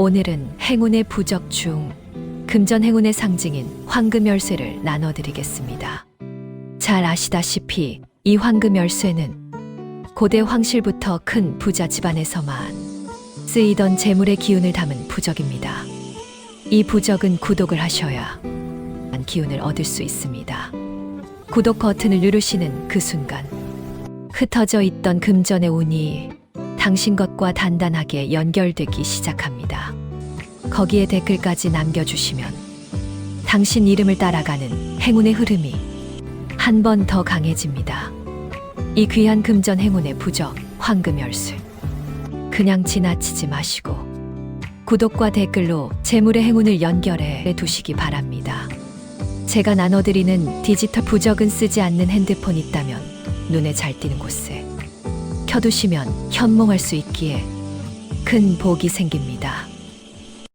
오늘은 행운의 부적 중 금전 행운의 상징인 황금 열쇠를 나눠드리겠습니다. 잘 아시다시피 이 황금 열쇠는 고대 황실부터 큰 부자 집안에서만 쓰이던 재물의 기운을 담은 부적입니다. 이 부적은 구독을 하셔야 기운을 얻을 수 있습니다. 구독 버튼을 누르시는 그 순간 흩어져 있던 금전의 운이 당신 것과 단단하게 연결되기 시작합니다. 거기에 댓글까지 남겨주시면 당신 이름을 따라가는 행운의 흐름이 한 번 더 강해집니다. 이 귀한 금전 행운의 부적 황금 열쇠 그냥 지나치지 마시고 구독과 댓글로 재물의 행운을 연결해 두시기 바랍니다. 제가 나눠드리는 디지털 부적은 쓰지 않는 핸드폰 있다면 눈에 잘 띄는 곳에 켜두시면 현몽할 수 있기에 큰 복이 생깁니다.